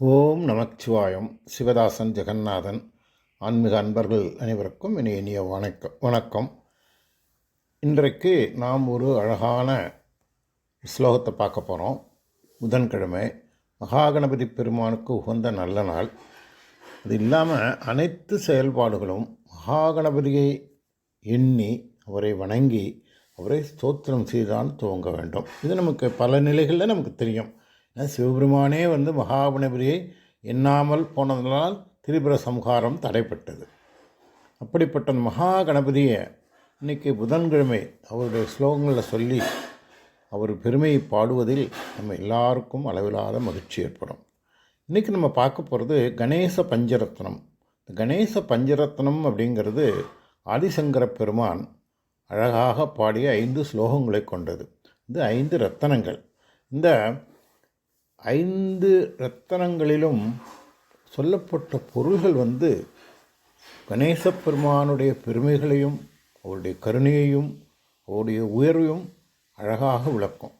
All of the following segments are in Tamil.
ஓம் நமச்சிவாயம் சிவதாசன் ஜெகநாதன். ஆன்மீக அன்பர்கள் அனைவருக்கும் இனி இனிய வணக்கம் வணக்கம். இன்றைக்கு நாம் ஒரு அழகான ஸ்லோகத்தை பார்க்க போகிறோம் புதன்கிழமை மகாகணபதி பெருமானுக்கு உகந்த நல்ல நாள். அது இல்லாமல் அனைத்து செயல்பாடுகளும் மகாகணபதியை எண்ணி அவரை வணங்கி அவரை ஸ்தோத்திரம் செய்தான் துவங்க வேண்டும். இது நமக்கு பல நிலைகளில் நமக்கு தெரியும். சிவபெருமானே வந்து மகாகணபதியை எண்ணாமல் போனதனால் திரிபுர சம்ஹாரம் தடைப்பட்டது. அப்படிப்பட்ட மகா கணபதியை இன்னைக்கு புதன்கிழமை அவருடைய ஸ்லோகங்களில் சொல்லி அவர் பெருமையை பாடுவதில் நம்ம எல்லாருக்கும் அளவில்லாத மகிழ்ச்சி ஏற்படும். இன்றைக்கி நம்ம பார்க்க போகிறது கணேச பஞ்சரத்னம். கணேச பஞ்சரத்னம் அப்படிங்கிறது ஆதிசங்கர பெருமான் அழகாக பாடிய ஐந்து ஸ்லோகங்களை கொண்டது. இது ஐந்து ரத்தனங்கள். இந்த ஐந்து ரத்தனங்களிலும் சொல்லப்பட்ட பொருள்கள் வந்து கணேச பெருமானுடைய பெருமைகளையும் அவருடைய கருணையையும் அவருடைய உயர்வையும் அழகாக விளக்கும்.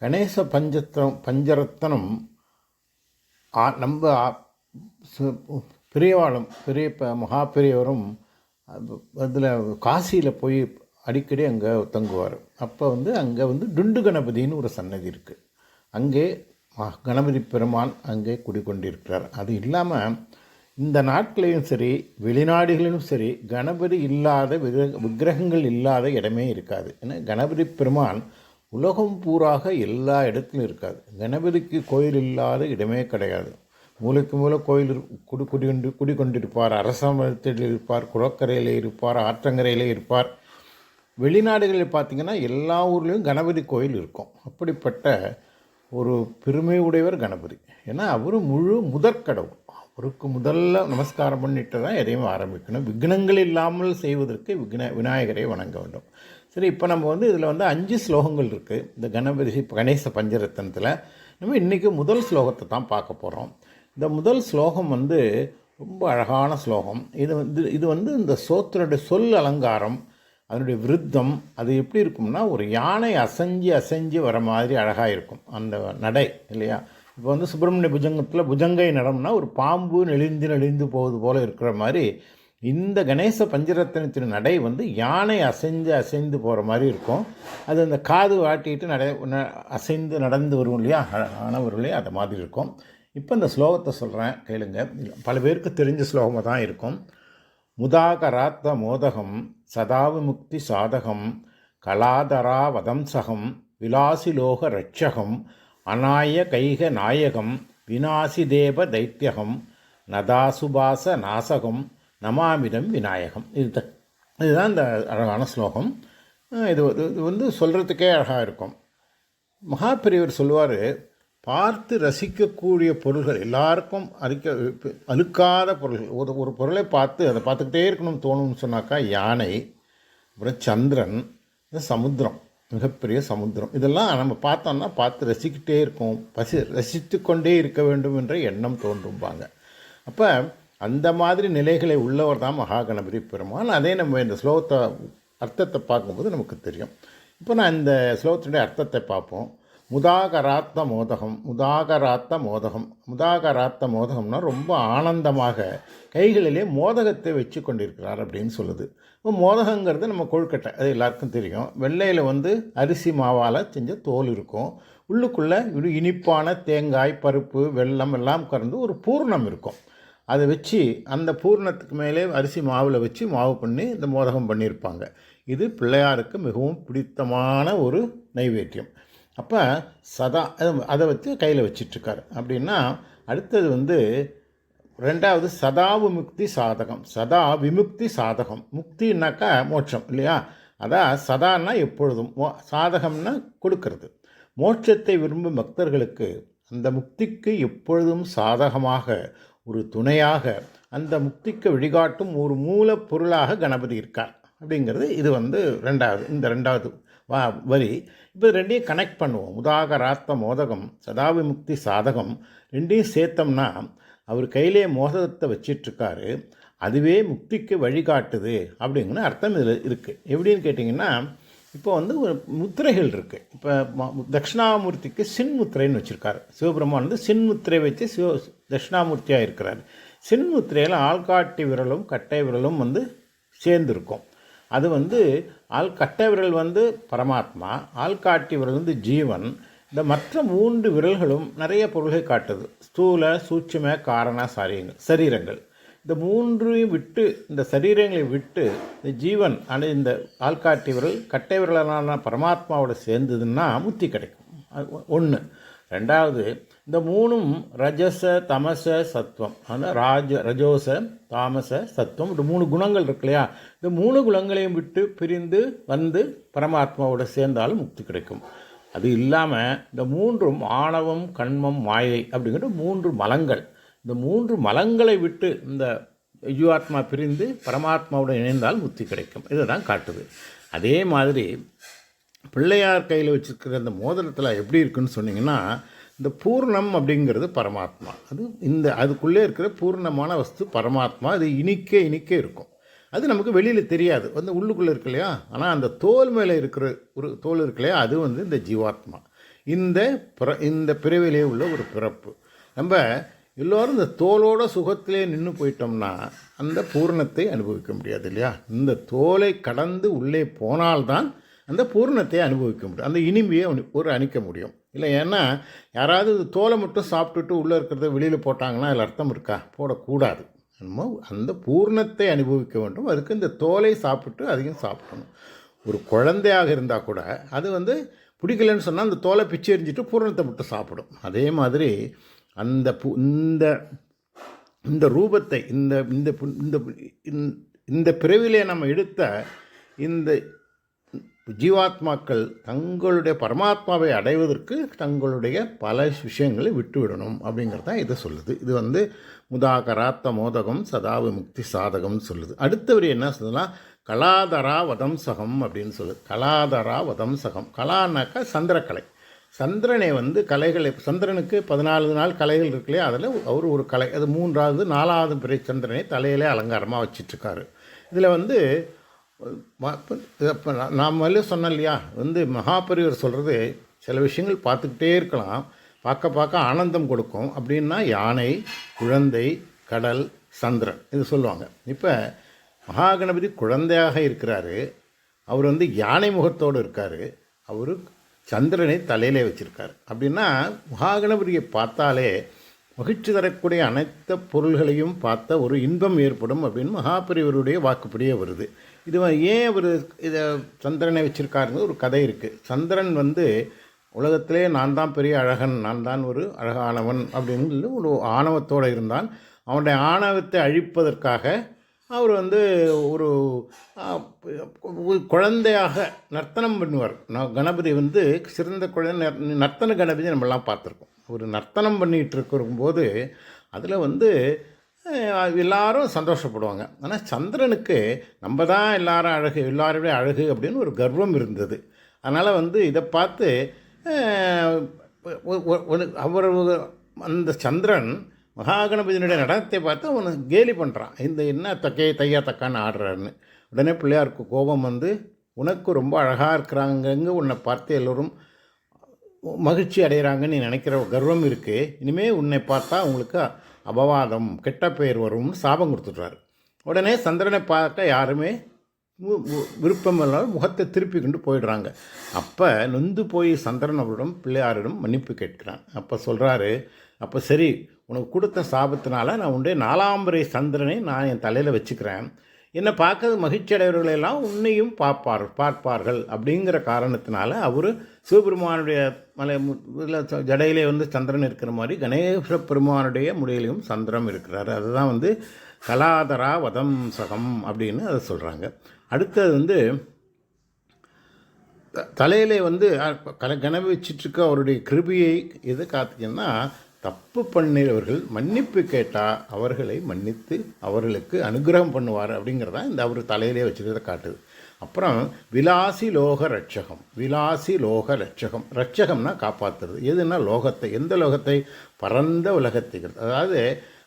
கணேச பஞ்சத்திரம் பஞ்சரத்தனம் ஆ- நம்ம பெரியவாளும் பெரிய ப- மகா பெரியவரும் அதில் காசியில் போய் அடிக்கடி அங்கே தங்குவார். அப்போ வந்து அங்கே வந்து டுண்டு கணபதின்னு ஒரு சன்னதி இருக்குது அங்கே கணபதி பெருமான் அங்கே குடிக்கொண்டிருக்கிறார் அது இல்லாமல் இந்த நாட்களிலும் சரி வெளிநாடுகளிலும் சரி கணபதி இல்லாத விக்கிரகங்கள் இல்லாத இடமே இருக்காது. ஏன்னா கணபதி பெருமான் உலகம் பூராக எல்லா இடத்துலையும் இருக்காது. கணபதிக்கு கோயில் இல்லாத இடமே கிடையாது. மூளைக்கு மூல கோயில் குடி குடிகொண்டு குடிக்கொண்டிருப்பார் அரசாங்கத்தில் இருப்பார் குளக்கரையில் இருப்பார் ஆற்றங்கரையில் இருப்பார். வெளிநாடுகளில் பார்த்தீங்கன்னா எல்லா ஊர்லேயும் கணபதி கோயில் இருக்கும். அப்படிப்பட்ட ஒரு பெருமை உடையவர் கணபதி. ஏன்னா அவர் முழு முதற்கடவுள். அவருக்கு முதல்ல நமஸ்காரம் பண்ணிட்டு தான் எதையும் ஆரம்பிக்கணும். விக்னங்கள் இல்லாமல் செய்வதற்கு விக்ன விநாயகரை வணங்க வேண்டும். சரி இப்போ நம்ம வந்து இதில் வந்து அஞ்சு ஸ்லோகங்கள் இருக்குது இந்த கணபதி கணேச பஞ்சரத்தனத்தில் நம்ம இன்றைக்கி முதல் ஸ்லோகத்தை தான் பார்க்க போகிறோம் இந்த முதல் ஸ்லோகம் வந்து ரொம்ப அழகான ஸ்லோகம். இது வந்து இது வந்து இந்த சோத்தினுடைய சொல் அலங்காரம் அதனுடைய விருத்தம் அது எப்படி இருக்கும்னா ஒரு யானை அசைஞ்சு அசைஞ்சு வர மாதிரி அழகாக இருக்கும். அந்த நடை இல்லையா? இப்போ வந்து சுப்பிரமணிய புஜங்கத்தில் புஜங்கை நடம்னா ஒரு பாம்பு நெளிந்து நெளிந்து போவது போல் இருக்கிற மாதிரி இந்த கணேச பஞ்சரத்தனத்தின் நடை வந்து யானை அசைஞ்சு அசைந்து போகிற மாதிரி இருக்கும். அது அந்த காது வாட்டிட்டு நடை ந- அசைந்து நடந்து வரும் இல்லையா? அழகான இல்லையா அது மாதிரி இருக்கும். இப்போ இந்த ஸ்லோகத்தை சொல்கிறேன் கேளுங்க. பல பேருக்கு தெரிஞ்ச ஸ்லோகமாக தான் இருக்கும். முதாகராத்த மோதகம் சதாவிமுக்தி சாதகம் கலாதரா வதம்சகம் விலாசிலோக ரட்சகம் அநாய கைக நாயகம் விநாசிதேவ தைத்தியகம் நதாசுபாச நாசகம் நமாமிதம் விநாயகம். இது இதுதான் இந்த அழகான ஸ்லோகம். இது இது- இது வந்து சொல்கிறதுக்கே அழகாக இருக்கும். மகாபெரியவர் சொல்லுவார் பார்த்து ரசிக்கக்கூடிய பொருள்கள் எல்லாருக்கும் அரிக்க அழுக்காத பொருள்கள். ஒரு ஒரு பொருளை பார்த்து அதை பார்த்துக்கிட்டே இருக்கணும்னு தோணும்னு சொன்னாக்கா யானை அப்புறம் சந்திரன் சமுத்திரம் மிகப்பெரிய சமுத்திரம். இதெல்லாம் நம்ம பார்த்தோம்னா பார்த்து ரசிக்கிட்டே இருக்கோம். பசி ரசித்து கொண்டே இருக்க வேண்டும் என்ற எண்ணம் தோன்றும்பாங்க. அப்போ அந்த மாதிரி நிலைகளை உள்ளவர் தான் மகாகணபதி பெருமான். அதே நம்ம இந்த ஸ்லோகத்தை அர்த்தத்தை பார்க்கும்போது நமக்கு தெரியும். இப்போ நான் இந்த ஸ்லோகத்தினுடைய அர்த்தத்தை பார்ப்போம். முதாகராத்த மோதகம் முதாகராத்த மோதகம் முதாகராத்த மோதகம்னா ரொம்ப ஆனந்தமாக கைகளிலே மோதகத்தை வச்சு கொண்டிருக்கிறார் அப்படின்னு சொல்லுது. இப்போ மோதகங்கிறது நம்ம கொழுக்கட்டை அது எல்லாருக்கும் தெரியும். வெள்ளையில் வந்து அரிசி மாவால் செஞ்ச தோல் இருக்கும். உள்ளுக்குள்ளே ஒரு இனிப்பான தேங்காய் பருப்பு வெல்லம் எல்லாம் கறந்து ஒரு பூர்ணம் இருக்கும். அதை வச்சு அந்த பூர்ணத்துக்கு மேலே அரிசி மாவில் வச்சு மாவு பண்ணி இந்த மோதகம் பண்ணியிருப்பாங்க. இது பிள்ளையாருக்கு மிகவும் பிடித்தமான ஒரு நைவேத்தியம். அப்போ சதா அதை வச்சு கையில் வச்சிட்ருக்காரு. அப்படின்னா அடுத்தது வந்து ரெண்டாவது சதா விமுக்தி சாதகம். சதா விமுக்தி சாதகம். முக்தின்னாக்கா மோட்சம் இல்லையா? அதான் சதான்னா எப்பொழுதும் மோ சாதகம்னா கொடுக்கறது. மோட்சத்தை விரும்பும் பக்தர்களுக்கு அந்த முக்திக்கு எப்பொழுதும் சாதகமாக ஒரு துணையாக அந்த முக்திக்கு வழிகாட்டும் ஒரு மூலப்பொருளாக கணபதி இருக்கார். அப்படிங்கிறது இது வந்து ரெண்டாவது இந்த ரெண்டாவது வா வரி. இப்போ ரெண்டையும் கனெக்ட் பண்ணுவோம். உதாகராத்த மோதகம் சதாவிமுக்தி சாதகம் ரெண்டையும் சேர்த்தோம்னா அவர் கையிலே மோதகத்தை வச்சிட்ருக்காரு. அதுவே முக்திக்கு வழிகாட்டுது அப்படிங்கிற அர்த்தம் இதில் இருக்குது எப்படின்னு கேட்டிங்கன்னா இப்போ வந்து ஒரு முத்திரைகள் இருக்குது இப்போ ம- தட்சிணாமூர்த்திக்கு சின்முத்திரைன்னு வச்சுருக்காரு. சிவபெருமான் வந்து சின்முத்திரை வச்சு சிவ தட்சிணாமூர்த்தியாக இருக்கிறார். சின்முத்திரையில் ஆள்காட்டி விரலும் கட்டை விரலும் வந்து சேர்ந்துருக்கும். அது வந்து ஆள் கட்டை விரல் வந்து பரமாத்மா ஆள்காட்டி விரல் வந்து ஜீவன். இந்த மற்ற மூன்று விரல்களும் நிறைய பொருள்களை காட்டுது. ஸ்தூல சூட்சும காரண சாரியங்கள் சரீரங்கள். இந்த மூன்றையும் விட்டு இந்த சரீரங்களை விட்டு இந்த ஜீவன் ஆனால் இந்த ஆள்காட்டி விரல் கட்டை விரலான பரமாத்மாவோட சேர்ந்ததுன்னா முத்தி கிடைக்கும். ஒன்று ரெண்டாவது இந்த மூணும் ரஜச தமச சத்துவம் ஆனால் ராஜ ரஜோச தாமச சத்துவம் இந்த மூணு குணங்கள் இருக்கு இல்லையா? இந்த மூணு குணங்களையும் விட்டு பிரிந்து வந்து பரமாத்மாவோட சேர்ந்தாலும் முக்தி கிடைக்கும். அது இல்லாமல் இந்த மூன்றும் ஆணவம் கண்மம் மாயை அப்படிங்கிற மூன்று மலங்கள். இந்த மூன்று மலங்களை விட்டு இந்த ஜீவாத்மா பிரிந்து பரமாத்மாவுடன் இணைந்தால் முக்தி கிடைக்கும். இதை தான் காட்டுது. அதே மாதிரி பிள்ளையார் கையில் வச்சுருக்கிற அந்த மோதிரத்தில் எப்படி இருக்குன்னு சொன்னீங்கன்னா இந்த பூர்ணம் அப்படிங்கிறது பரமாத்மா. அது இந்த அதுக்குள்ளே இருக்கிற பூர்ணமான வஸ்து பரமாத்மா அது இனிக்க இனிக்க இருக்கும். அது நமக்கு வெளியில் தெரியாது. வந்து உள்ளுக்குள்ளே இருக்கு இல்லையா? ஆனால் அந்த தோல் மேலே இருக்கிற ஒரு தோல் இருக்கு இல்லையா? அது வந்து இந்த ஜீவாத்மா. இந்த பிற இந்த பிறவிலே உள்ள ஒரு பிறப்பு. நம்ம எல்லோரும் இந்த தோலோட சுகத்திலே நின்று போயிட்டோம்னா அந்த பூரணத்தை அனுபவிக்க முடியாது இல்லையா? இந்த தோலை கடந்து உள்ளே போனால்தான் அந்த பூரணத்தை அனுபவிக்க முடியும். அந்த இனிமையை ஒரு அணிக்க முடியும். இல்லை ஏன்னா யாராவது தோலை மட்டும் சாப்பிட்டுட்டு உள்ளே இருக்கிறத வெளியில் போட்டாங்கன்னா அதில் அர்த்தம் இருக்கா? போடக்கூடாது. நம்ம அந்த பூர்ணத்தை அனுபவிக்க வேண்டும். அதுக்கு இந்த தோலை சாப்பிட்டு அதையும் சாப்பிடணும். ஒரு குழந்தையாக இருந்தால் கூட அது வந்து பிடிக்கலன்னு சொன்னால் அந்த தோலை பிச்சு எறிஞ்சிட்டு பூரணத்தை மட்டும் சாப்பிடும். அதே மாதிரி அந்த பு இந்த இந்த ரூபத்தை இந்த இந்த பு- இந்த இந்த- இந்த பிறவிலே நம்ம எடுத்த இந்த ஜீவாத்மாக்கள் தங்களுடைய பரமாத்மாவை அடைவதற்கு தங்களுடைய பல விஷயங்களை விட்டுவிடணும் அப்படிங்கிறது தான் இதை சொல்லுது. இது வந்து முதாகராத்த மோதகம் சதாவு முக்தி சாதகம்னு சொல்லுது. அடுத்தவர் என்ன சொல்லுதுன்னா கலாதரா வதம்சகம் அப்படின்னு சொல்லுது. கலாதரா வதம்சகம் கலான்னாக்கா சந்திரக்கலை. சந்திரனை வந்து கலைகளை சந்திரனுக்கு பதினாலு நாள் கலைகள் இருக்குல்லையே அதில் அவர் ஒரு கலை. அது மூன்றாவது நாலாவது பிறை சந்திரனை தலையிலே அலங்காரமாக வச்சிட்ருக்காரு. இதில் வந்து இப்போ நான் முதல்ல சொன்னேன் இல்லையா? வந்து மகாபரிவர் சொல்கிறது சில விஷயங்கள் பார்த்துக்கிட்டே இருக்கலாம். பார்க்க பார்க்க ஆனந்தம் கொடுக்கும். அப்படின்னா யானை குழந்தை கடல் சந்திரன் இது சொல்லுவாங்க. இப்போ மகாகணபதி குழந்தையாக இருக்கிறாரு. அவர் வந்து யானை முகத்தோடு இருக்கார். அவர் சந்திரனை தலையிலே வச்சுருக்கார். அப்படின்னா மகாகணபதியை பார்த்தாலே மகிழ்ச்சி தரக்கூடிய அனைத்து பொருள்களையும் பார்த்த ஒரு இன்பம் ஏற்படும் அப்படின்னு மகாபெரியவருடைய வாக்குப்படியே வருது. இது ஏன் அவர் இதை சந்திரனை வச்சிருக்காருங்க ஒரு கதை இருக்குது சந்திரன் வந்து உலகத்திலே நான் தான் பெரிய அழகன் நான் தான் ஒரு அழகானவன் அப்படின்னு ஒரு ஆணவத்தோடு இருந்தான் அவனுடைய ஆணவத்தை அழிப்பதற்காக அவர் வந்து ஒரு ஒரு குழந்தையாக நர்த்தனம் பண்ணுவார். நான் கணபதி வந்து சிறந்த குழந்தை நர்- நர்த்தன கணபதி நம்மலாம் பார்த்துருக்கோம். ஒரு நர்த்தனம் பண்ணிகிட்டு இருக்கும்போது அதில் வந்து எல்லாரும் சந்தோஷப்படுவாங்க. ஆனால் சந்திரனுக்கு நம்ம தான் எல்லாரும் அழகு எல்லாருடைய அழகு அப்படின்னு ஒரு கர்வம் இருந்தது. அதனால் வந்து இதை பார்த்து ஒரு- அவர் அந்த சந்திரன் மகாகணபதியினுடைய நடனத்தை பார்த்து அவனை கேலி பண்ணுறான் இந்த என்ன தக்கையை தையா தக்கான்னு ஆடுறாருன்னு. உடனே பிள்ளையாருக்கு கோபம் வந்து உனக்கு ரொம்ப அழகாக இருக்கிறாங்கங்க உன்னை பார்த்து எல்லோரும் மகிழ்ச்சி அடைகிறாங்கன்னு நினைக்கிற கர்வம் இருக்குது இனிமேல் உன்னை பார்த்தா உங்களுக்கு அபவாதம் கெட்ட பெயர் வரும்னு சாபம் கொடுத்துட்றாரு. உடனே சந்திரனை பார்க்க யாருமே விருப்பம் இல்லாமல் முகத்தை திருப்பி கொண்டு போயிடுறாங்க. அப்போ நொந்து போய் சந்திரன் அவரிடம் பிள்ளையாரிடம் மன்னிப்பு கேட்கிறான். அப்போ சொல்கிறாரு அப்போ சரி உனக்கு கொடுத்த சாபத்தினால நான் உண்டே நாலாம்பரை சந்திரனை நான் என் தலையில் வச்சுக்கிறேன். என்னை பார்க்கறது மகிழ்ச்சியடைவர்களெல்லாம் உன்னையும் பார்ப்பார் பார்ப்பார்கள் அப்படிங்கிற காரணத்தினால அவர் சிவபெருமானுடைய மலை மு- ச- ஜடையிலே வந்து சந்திரன் இருக்கிற மாதிரி கணேச பெருமானுடைய முடியிலையும் சந்திரம் இருக்கிறார். அதுதான் வந்து கலாதரா வதம் சகம் அப்படின்னு அதை சொல்கிறாங்க அடுத்தது வந்து த- தலையிலே வந்து கல கனவு வச்சிட்ருக்க அவருடைய கிருபியை எது காத்தீங்கன்னா தப்பு பண்ணினவர்கள் மன்னிப்பு கேட்டால் அவர்களை மன்னித்து அவர்களுக்கு அனுகிரகம் பண்ணுவார் அப்படிங்கிறதா இந்த அவர் தலையிலே வச்சுக்கிறத காட்டுது. அப்புறம் விலாசி லோக ரட்சகம் விலாசி லோக ரட்சகம் ரட்சகம்னா காப்பாற்றுறது எதுனா லோகத்தை எந்த லோகத்தை? பரந்த உலகத்தை அதாவது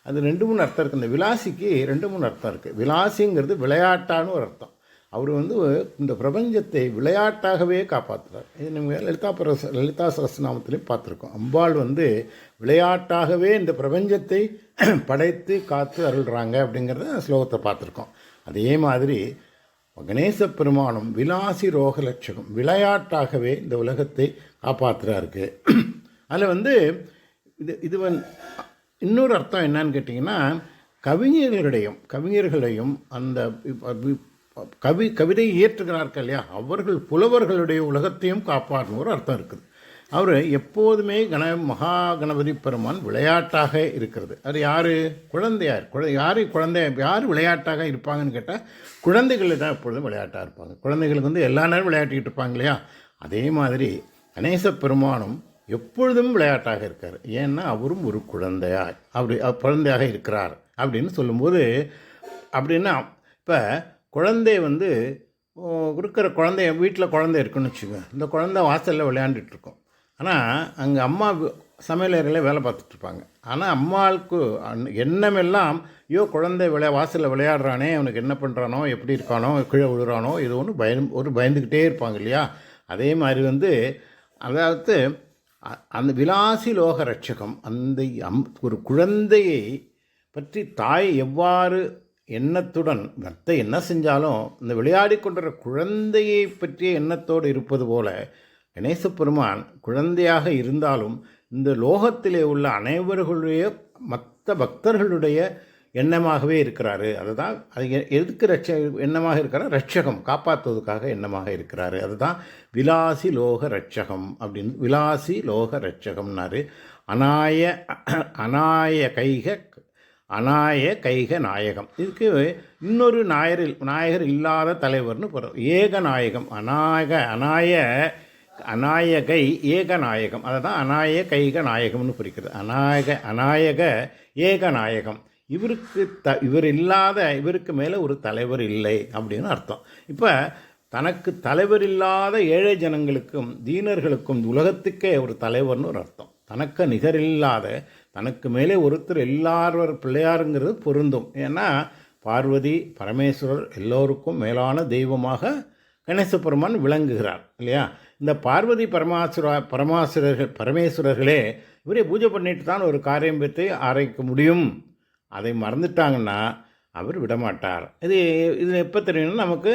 அது ரெண்டு மூணு அர்த்தம் இருக்குது இந்த விலாசிக்கு ரெண்டு மூணு அர்த்தம் இருக்குது விலாசிங்கிறது விளையாட்டான்னு ஒரு அர்த்தம். அவர் வந்து இந்த பிரபஞ்சத்தை விளையாட்டாகவே காப்பாற்றுறார் இது நம்ம லலிதா பிரச லலிதா சரஸ்நாமத்திலையும் பார்த்துருக்கோம். அம்பாள் வந்து விளையாட்டாகவே இந்த பிரபஞ்சத்தை படைத்து காத்து அருள்றாங்க அப்படிங்கிறத ஸ்லோகத்தை பார்த்துருக்கோம். அதே மாதிரி கணேச பெருமானும் விலாசி ரோகலட்சகம் விளையாட்டாகவே இந்த உலகத்தை காப்பாற்றுறாருக்கு அதில் வந்து இது இது வந் இன்னொரு அர்த்தம் என்னன்னு கேட்டிங்கன்னா கவிஞர்களுடையும் கவிஞர்களையும் அந்த கவி கவிதை இயற்றுகிறார்கள் இல்லையா? அவர்கள் புலவர்களுடைய உலகத்தையும் காப்பாற்றும் ஒரு அர்த்தம் இருக்குது. அவர் எப்போதுமே கண மகா கணபதி பெருமான் விளையாட்டாக இருக்கிறது. அது யார்? குழந்தையார். குழ யார் குழந்தை யார் விளையாட்டாக இருப்பாங்கன்னு கேட்டால் குழந்தைகள் தான் எப்பொழுதும் விளையாட்டாக இருப்பாங்க. குழந்தைகளுக்கு வந்து எல்லா நேரம் விளையாட்டிக்கிட்டு இருப்பாங்க இல்லையா? அதே மாதிரி கணேச பெருமானும் எப்பொழுதும் விளையாட்டாக இருக்கார். ஏன்னா அவரும் ஒரு குழந்தையார் அப்படி அவர் குழந்தையாக இருக்கிறார் அப்படின்னு சொல்லும்போது அப்படின்னா இப்போ குழந்தை வந்து கொடுக்குற இருக்கிற குழந்தைய வீட்டில் குழந்தை இருக்குன்னு வச்சுக்கோங்க இந்த குழந்தை வாசலில் விளையாண்டுட்டுருக்கும் ஆனால் அங்கே அம்மா சமையலறையில் வேலை பார்த்துட்ருப்பாங்க. ஆனால் அம்மாவுக்கு அன்- எண்ணமெல்லாம் ஐயோ குழந்தை விளையா வாசலில் விளையாடுறானே அவனுக்கு என்ன பண்ணுறானோ எப்படி இருக்கானோ கீழே விழுறானோ இது ஒன்று பயம் ஒரு பயந்துக்கிட்டே இருப்பாங்க இல்லையா? அதே மாதிரி வந்து அதாவது அ- அந்த விலாசி லோக ரட்சகம் அந்த அம் ஒரு குழந்தையை பற்றி தாய் எவ்வாறு எண்ணத்துடன் மற்ற என்ன செஞ்சாலும் இந்த விளையாடி கொண்டிருக்கிற குழந்தையை பற்றிய எண்ணத்தோடு இருப்பது போல கணேச பெருமான் குழந்தையாக இருந்தாலும் இந்த லோகத்திலே உள்ள அனைவர்களுடைய மற்ற பக்தர்களுடைய எண்ணமாகவே இருக்கிறாரு. அதுதான் அது எதுக்கு ரட்ச எண்ணமாக இருக்கிறார்? ரட்சகம் காப்பாற்றுவதற்காக எண்ணமாக இருக்கிறாரு. அதுதான் விலாசி லோக ரட்சகம் அப்படின்னு விலாசி லோக ரட்சகம்னாரு. அநாய அநாய கைக அநாய கைக நாயகம். இதுக்கு இன்னொரு நாயர் நாயகர் இல்லாத தலைவர்னு போகிறோம் ஏக நாயகம் அநாயக அநாய அநாயகை ஏகநாயகம் அதை தான் அநாய கைக நாயகம்னு குறிக்கிறது. அநாயக அநாயக ஏகநாயகம் இவருக்கு த இவர் இல்லாத இவருக்கு மேலே ஒரு தலைவர் இல்லை அப்படின்னு அர்த்தம். இப்போ தனக்கு தலைவர் இல்லாத ஏழை ஜனங்களுக்கும் தீனர்களுக்கும் உலகத்துக்கே ஒரு தலைவர்னு ஒரு அர்த்தம். தனக்கு நிகரில்லாத தனக்கு மேலே ஒருத்தர் எல்லாரும் பிள்ளையாருங்கிறது பொருந்தும். ஏன்னா பார்வதி பரமேஸ்வரர் எல்லோருக்கும் மேலான தெய்வமாக கணேசபெருமான் விளங்குகிறார் இல்லையா? இந்த பார்வதி பரமாசுர பரமாசுரர்கள் பரமேஸ்வரர்களே இவரே பூஜை பண்ணிட்டு தான் ஒரு காரியம் பெற்று ஆரைக்க முடியும். அதை மறந்துட்டாங்கன்னா அவர் விடமாட்டார். இது இது எப்போ தெரியும்னா நமக்கு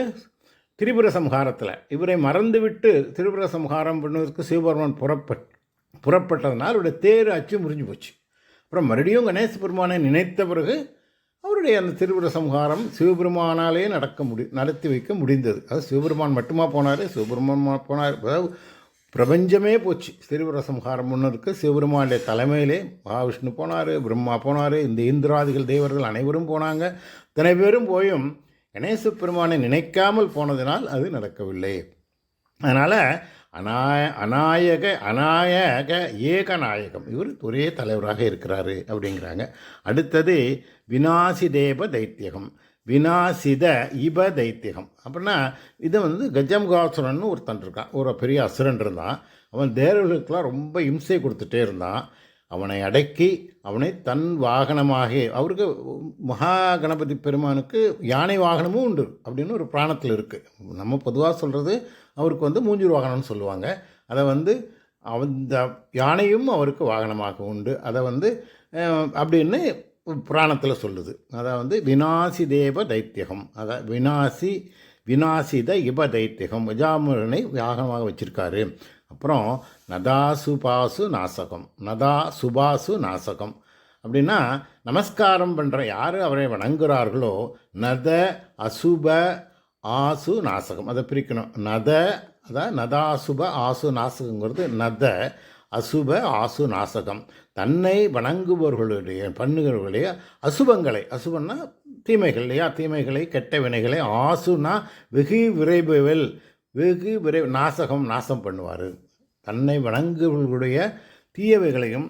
திரிபுர சம்ஹாரத்தில். இவரை மறந்துவிட்டு திரிபுர சம்ஹாரம் பண்ணுவதற்கு சிவபெருமான் புறப்பட் புறப்பட்டதனால் அவருடைய தேர் அச்சு முறிஞ்சு போச்சு. அப்புறம் மறுபடியும் கணேச பெருமானை நினைத்த பிறகு அவருடைய அந்த திருவிட சம்ஹாரம் சிவபெருமானாலே நடக்க முடி நடத்தி வைக்க முடிந்தது. அது சிவபெருமான் மட்டுமா போனார்? சிவபெருமான் போனார். அதாவது பிரபஞ்சமே போச்சு. திருவிட சம்ஹாரம் ஒன்று இருக்குது சிவபெருமானுடைய தலைமையிலே மகாவிஷ்ணு போனார் பிரம்மா போனார் இந்த இந்திராதிகள் தேவர்கள் அனைவரும் போனாங்க. இத்தனை பேரும் போயும் கணேச பெருமானை நினைக்காமல் போனதினால் அது நடக்கவில்லை. அதனால் அநாய அநாயக அநாயக ஏகநாயகம். இவர் ஒரே தலைவராக இருக்கிறாரு அப்படிங்கிறாங்க. அடுத்தது வினாசி தேவ தைத்தியகம். வினாசித இப தைத்தியகம். அப்படின்னா இது வந்து கஜம்காசுரன் ஒருத்தன் இருக்கான். ஒரு பெரிய அசுரன் இருந்தான். அவன் தேவர்களுக்கெல்லாம் ரொம்ப இம்சை கொடுத்துட்டே இருந்தான். அவனை அடக்கி அவனை தன் வாகனமாக அவருக்கு மகா கணபதி பெருமானுக்கு யானை வாகனமும் உண்டு அப்படின்னு ஒரு பிராணத்தில் இருக்குது நம்ம பொதுவாக சொல்கிறது அவருக்கு வந்து மூஞ்சூர் வாகனம்னு சொல்லுவாங்க. அதை வந்து அந்த யானையும் அவருக்கு வாகனமாக உண்டு. அதை வந்து அப்படின்னு புராணத்தில் சொல்லுது. அதை வந்து வினாசி தேவ தைத்தியகம். அதை வினாசி வினாசித இப தைத்தியகம். விஜாமுரனை வாகனமாக வச்சிருக்காரு. அப்புறம் நதா சுபாசு நாசகம். நதா சுபாசு நாசகம். அப்படின்னா நமஸ்காரம் பண்ணுற யார் அவரை வணங்குகிறார்களோ நத அசுப ஆசு நாசகம். அதை பிரிக்கணும். நத அதான் நதாசுப ஆசு நாசகங்கிறது நத அசுப ஆசு நாசகம். தன்னை வணங்குபவர்களுடைய பண்ணுகிறவர்களுடைய அசுபங்களை. அசுபன்னா தீமைகள் இல்லையா? தீமைகளை கெட்ட வினைகளை ஆசுனா வெகு விரைவில் வெகு விரை நாசகம் நாசம் பண்ணுவார். தன்னை வணங்குபவர்களுடைய தீயவைகளையும்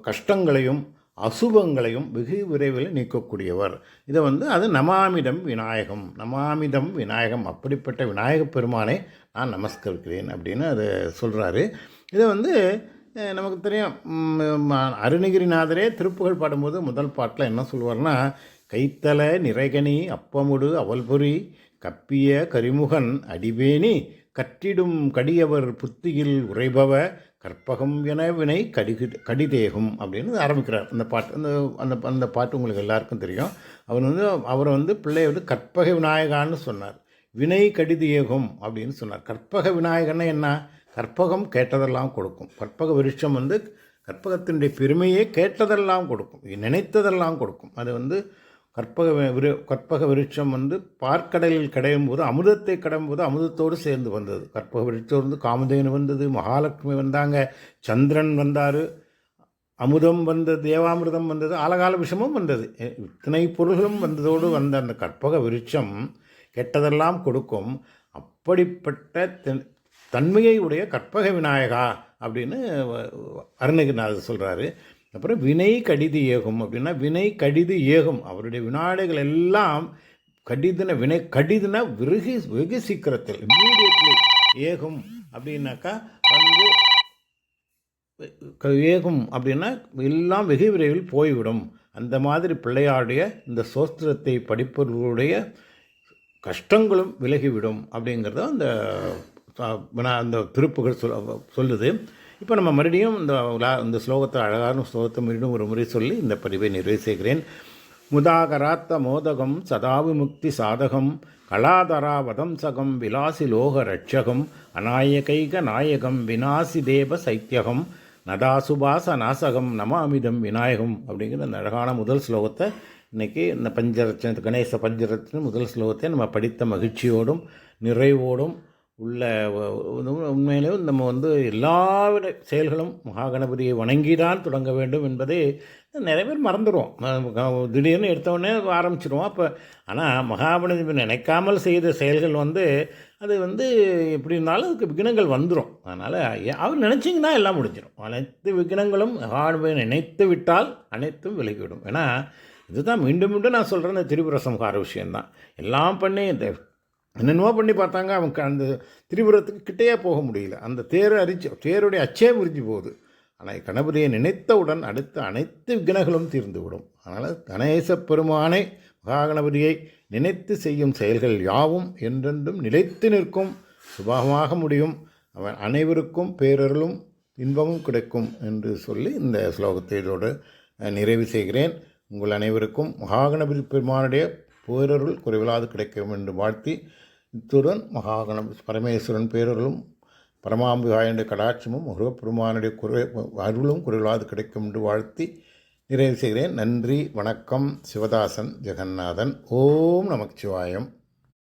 கஷ்டங்களையும் அசுபங்களையும் வெகு விரைவில் நீக்கக்கூடியவர். இதை வந்து அது நமாமிடம் விநாயகம் நமாமிடம் விநாயகம் அப்படிப்பட்ட விநாயகப் பெருமானை நான் நமஸ்கரிக்கிறேன் அப்படின்னு அதை சொல்கிறாரு இதை வந்து நமக்கு தெரியும் அருணகிரிநாதரே திருப்புகழ் பாடும்போது முதல் பாட்டில் என்ன சொல்லுவார்னா கைத்தல நிறைகனி அப்பமுடு அவல்புரி கப்பிய கரிமுகன் அடிவேணி கற்றிடும் கடியவர் புத்தியில் உரைபவ கற்பகம் என வினை கடிகு கடிதேகும் அப்படின்னு ஆரம்பிக்கிறார். அந்த பாட்டு அந்த அந்த அந்த பாட்டு உங்களுக்கு எல்லாருக்கும் தெரியும். அவர் வந்து அவர் வந்து பிள்ளையை வந்து கற்பக விநாயகான்னு சொன்னார். வினை கடிதேகும் அப்படின்னு சொன்னார். கற்பக விநாயகன்னா என்ன? கற்பகம் கேட்டதெல்லாம் கொடுக்கும். கற்பக விருட்சம் வந்து கற்பகத்தினுடைய பெருமையே கேட்டதெல்லாம் கொடுக்கும். நினைத்ததெல்லாம் கொடுக்கும். அது வந்து கற்பக விரு கற்பக விருட்சம் வந்து பார்க்கடலில் கடையும் போது அமுதத்தை கடையும் போது அமுதத்தோடு சேர்ந்து வந்தது. கற்பக விருட்சம் வந்து காமதேனு வந்தது மகாலட்சுமி வந்தாங்க சந்திரன் வந்தார் அமுதம் வந்தது தேவாமிர்தம் வந்தது ஆலகால விஷமும் வந்தது. இத்தனை பொருள்களும் வந்ததோடு வந்த அந்த கற்பக விருட்சம் கெட்டதெல்லாம் கொடுக்கும். அப்படிப்பட்ட தென்- தன்மையை உடைய கற்பக விநாயகா அப்படின்னு அருணகிரிநாதர் சொல்கிறாரு அப்புறம் வினை கடிது ஏகும். அப்படின்னா வினை கடிது ஏகும். அவருடைய வினாடைகள் எல்லாம் கடிதுன வினை கடிதுனா விருகி வெகு சீக்கிரத்தில் இம்மீடியட்லி ஏகும். அப்படின்னாக்கா வந்து ஏகம் ஏகும். அப்படின்னா எல்லாம் வெகு விரைவில் போய்விடும். அந்த மாதிரி பிள்ளையாருடைய இந்த சோஸ்திரத்தை படிப்பவர்களுடைய கஷ்டங்களும் விலகிவிடும். அப்படிங்கிறத அந்த வினா- அந்த திருப்புகள் சொல் சொல்லுது. இப்போ நம்ம மறுபடியும் இந்த இந்த ஸ்லோகத்தை அழகான ஸ்லோகத்தை மறுபடியும் ஒரு முறை சொல்லி இந்த பதிவை நிறைவு செய்கிறேன். முதாகராத்த மோதகம் சதாவிமுக்தி சாதகம் கலாதரா வதம்சகம் விலாசி லோக ரட்சகம் அநாயகைக நாயகம் வினாசி தேவ சைத்தியகம் நதாசுபாச நாசகம் நமாமிதம் விநாயகம் அப்படிங்கிற அந்த அழகான முதல் ஸ்லோகத்தை இன்னைக்கு இந்த பஞ்சரத்ன கணேச பஞ்சரத்ன முதல் ஸ்லோகத்தை நம்ம படித்த மகிழ்ச்சியோடும் நிறைவோடும் உள்ள உண்மையிலே நம்ம வந்து எல்லாவிட செயல்களும் மகாகணபதியை வணங்கிதான் தொடங்க வேண்டும் என்பதை நிறைய பேர் மறந்துடுவோம். திடீர்னு எடுத்தவுடனே ஆரம்பிச்சிடுவோம் அப்போ ஆனால் மகாகணபதி நினைக்காமல் செய்த செயல்கள் வந்து அது வந்து எப்படி இருந்தாலும் அதுக்கு விக்னங்கள் வந்துடும் அதனால் அவர் நினச்சிங்கன்னா எல்லாம் முடிஞ்சிடும் அனைத்து விக்னங்களும் மகாகணபதி நினைத்து விட்டால் அனைத்தும் விலகிவிடும். ஏன்னா இதுதான் மீண்டும் மீண்டும் நான் சொல்கிறேன் இந்த திரிபுர சம்ஹார விஷயந்தான் எல்லாம் பண்ணி இந்த என்னென்னவோ பண்ணி பார்த்தாங்க அவங்க அந்த திரிபுரத்துக்கு கிட்டேயே போக முடியல. அந்த தேர் அரிச்சு தேருடைய அச்சே முறிஞ்சு போகுது. ஆனால் கணபதியை நினைத்தவுடன் அடுத்த அனைத்து விக்னங்களும் தீர்ந்துவிடும். அதனால் கணேச பெருமானை மகாகணபதியை நினைத்து செய்யும் செயல்கள் யாவும் என்றென்றும் நிலைத்து நிற்கும். சுபமாக முடியும். அவன் அனைவருக்கும் பேரருளும் இன்பமும் கிடைக்கும் என்று சொல்லி இந்த ஸ்லோகத்தை இதோடு நிறைவு செய்கிறேன். உங்கள் அனைவருக்கும் மகாகணபதி பெருமானுடைய பேரருள் குறைவில்லாது கிடைக்கும் என்று வாழ்த்தி இத்துடன் மகாகணம் பரமேஸ்வரன் பேரருளும் பரமாம்பிகாயனுடைய கடாட்சமும் முருகப்பெருமானுடைய குறை அருளும் குறைவில்லாது கிடைக்கும் என்று வாழ்த்தி நிறைவு செய்கிறேன். நன்றி வணக்கம். சிவதாசன் ஜெகநாதன். ஓம் நமச்சிவாயம்.